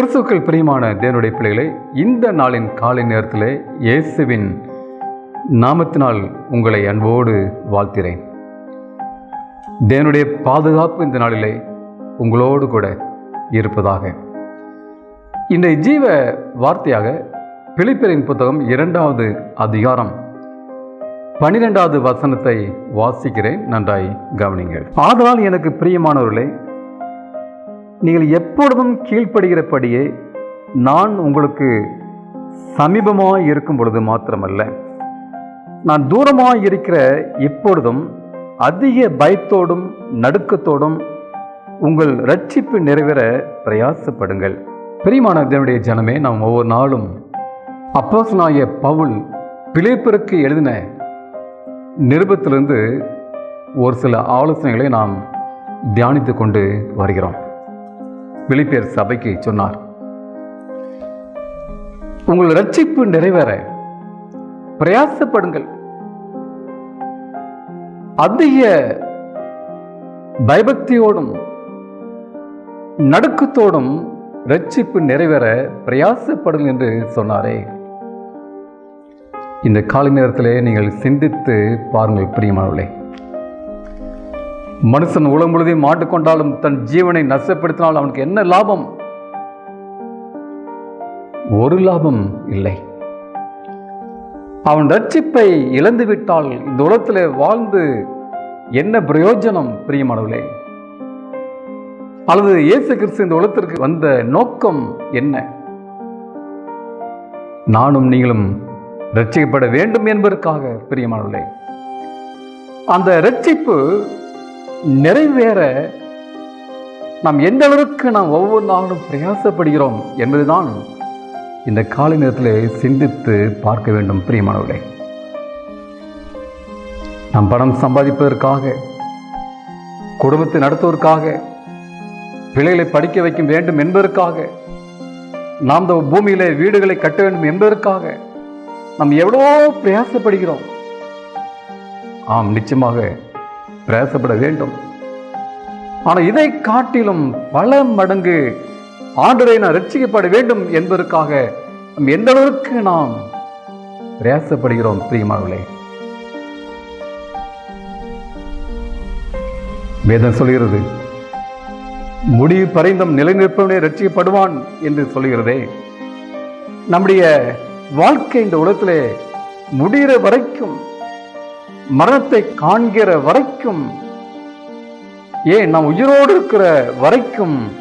கிறிஸ்துக்கள் பிரியமான தேவனுடைய பிள்ளைகளை இந்த நாளின் காலை நேரத்திலே இயேசுவின் நாமத்தினால் உங்களை அன்போடு வாழ்த்திறேன் தேவனுடைய பாதுகாப்பு இந்த நாளிலே உங்களோடு கூட இருப்பதாக. இன்றைய ஜீவ வார்த்தையாக பிலிப்பியரின் புத்தகம் இரண்டாவது அதிகாரம் பனிரெண்டாவது வசனத்தை வாசிக்கிறேன். நன்றாய் கவனிங்கள். ஆதலால் எனக்கு பிரியமானவர்களே நீங்கள் எப்பொழுதும் கீழ்ப்படுகிறபடியே நான் உங்களுக்கு சமீபமாக இருக்கும் பொழுது மாத்திரமல்ல. நான் தூரமாக இருக்கிற எப்பொழுதும் அதிக பயத்தோடும் நடுக்கத்தோடும் உங்கள் ரட்சிப்பு நிறைவேற பிரயாசப்படுங்கள். பிரியமான தேவனுடைய ஜனமே நாம் ஒவ்வொரு நாளும் அப்போசனாய பவுல் பிழைப்பிற்கு எழுதின நிருபத்திலிருந்து ஒரு சில ஆலோசனைகளை நாம் தியானித்து கொண்டு வருகிறோம். பிலிப்பியர் சபைக்கு சொன்னார். உங்கள் ரட்சிப்பு நிறைவேற. பிரயாசப்படுங்கள். அதிக பயபக்தியோடும் நடுக்கத்தோடும் ரட்சிப்பு நிறைவேற பிரயாசப்படுங்கள் என்று சொன்னாரே. இந்த காலை நேரத்திலே நீங்கள் சிந்தித்து பாருங்கள் பிரியமானவர்களே. மனுஷன் உலகம் முழுதையும் மாட்டுக்கொண்டாலும் தன் ஜீவனை நஷ்டப்படுத்தினால் அவனுக்கு என்ன லாபம்? ஒரு லாபம் இல்லை. அவன் ரட்சிப்பை இழந்து விட்டால் இந்த உலகத்தில் வாழ்ந்து என்ன பிரயோஜனம் பிரியமானவர்களே? அல்லது இயேசு கிறிஸ்து இந்த உலகத்திற்கு வந்த நோக்கம் என்ன? நானும் நீங்களும் ரட்சிக்கப்பட வேண்டும் என்பதற்காக பிரியமானவர்களே அந்த ரட்சிப்பு நிறைவேற நாம் எந்த அளவுக்கு நாம் ஒவ்வொரு நாளும் பிரயாசப்படுகிறோம் என்பதுதான் இந்த காலை நேரத்தில் சிந்தித்து பார்க்க வேண்டும் பிரியமானவர்களே. நாம் பணம் சம்பாதிப்பதற்காக குடும்பத்தை நடத்துவதற்காக பிள்ளைகளை படிக்க வைக்க வேண்டும் என்பதற்காக நாம் இந்த பூமியிலே வீடுகளை கட்ட வேண்டும் என்பதற்காக நாம் எவ்வளோ பிரயாசப்படுகிறோம். ஆம் நிச்சயமாக பிரயாசப்பட வேண்டும். ஆனால் இதை காட்டிலும் பல மடங்கு ஆண்டரை நான் ரட்சிக்கப்பட வேண்டும் என்பதற்காக எந்த அளவுக்கு நாம் பிரயாசப்படுகிறோம் பிரியமானவர்களே. வேதம் சொல்கிறது முடிவு பரைந்தம் நிலைநிற்பவனே ரட்சிக்கப்படுவான் என்று சொல்கிறதே. நம்முடைய வாழ்க்கை இந்த உலகத்திலே முடிகிற வரைக்கும் மரணத்தை காண்கிற வரைக்கும் ஏன் நாம் உயிரோடு இருக்கிற வரைக்கும்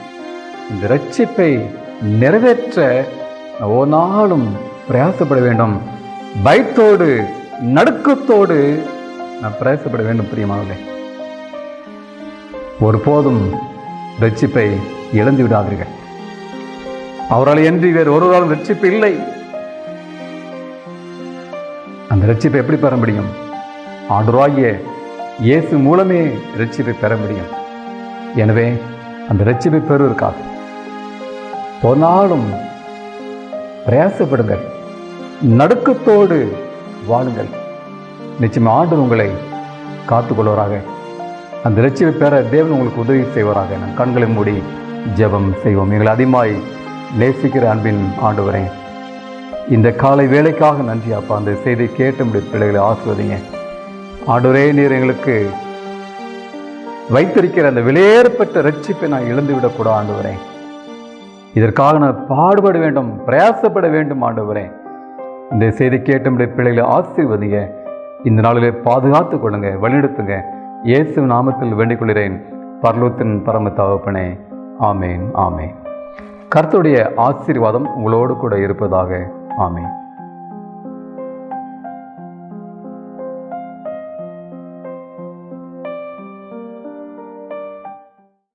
இந்த ரட்சிப்பை நிறைவேற்ற ஒவ்வொரு நாளும் பிரயாசப்பட வேண்டும். பயத்தோடு நடுக்கத்தோடு நான் பிரயாசப்பட வேண்டும் பிரியமானவர்களே. ஒருபோதும் ரட்சிப்பை இழந்து விடாதீர்கள். அவரால் என்று வேறு ஒருவராலும் ரட்சிப்பு இல்லை. அந்த ரட்சிப்பை எப்படி பெற முடியும்? ஆண்டராகிய இயேசு மூலமே ரட்சிப்பை பெற முடியும். எனவே அந்த ரட்சிப்பை பெறுவதற்காக போனாலும் பிரயாசப்படுங்கள். நடுக்கத்தோடு வாழுங்கள். நிச்சயம் ஆண்டு உங்களை காத்துக்கொள்வராக. அந்த ரட்சிப்பை பெற தேவன் உங்களுக்கு உதவி செய்வாராக. நம் கண்களை மூடி ஜெபம் செய்வோம். எங்களை அதிகமாய் நேசிக்கிற அன்பின் ஆண்டவரே இந்த காலை வேலைக்காக நன்றி அப்பா. அந்த செய்தி கேட்டு முடிய பிள்ளைகளை ஆசுவதிங்க ஆடுரே நீர் எங்களுக்கு வைத்திருக்கிற அந்த விலையேற்பட்ட ரட்சிப்பை நான் இழந்து விடக்கூடாது இதற்காக நான் பாடுபட வேண்டும் பிரயாசப்பட வேண்டும் ஆண்டுவரே. இந்த செய்தி கேட்டமுடைய பிள்ளைகளை ஆசீர்வதிங்க. இந்த நாளிலே பாதுகாத்து கொள்ளுங்க வழிநடத்துங்க. இயேசு நாமத்தில் வேண்டிக் கொள்கிறேன். பர்லோத்தின் பரம தகப்பனே. ஆமேன் ஆமேன். கர்த்தருடைய ஆசீர்வாதம் உங்களோடு கூட இருப்பதாக. ஆமேன்.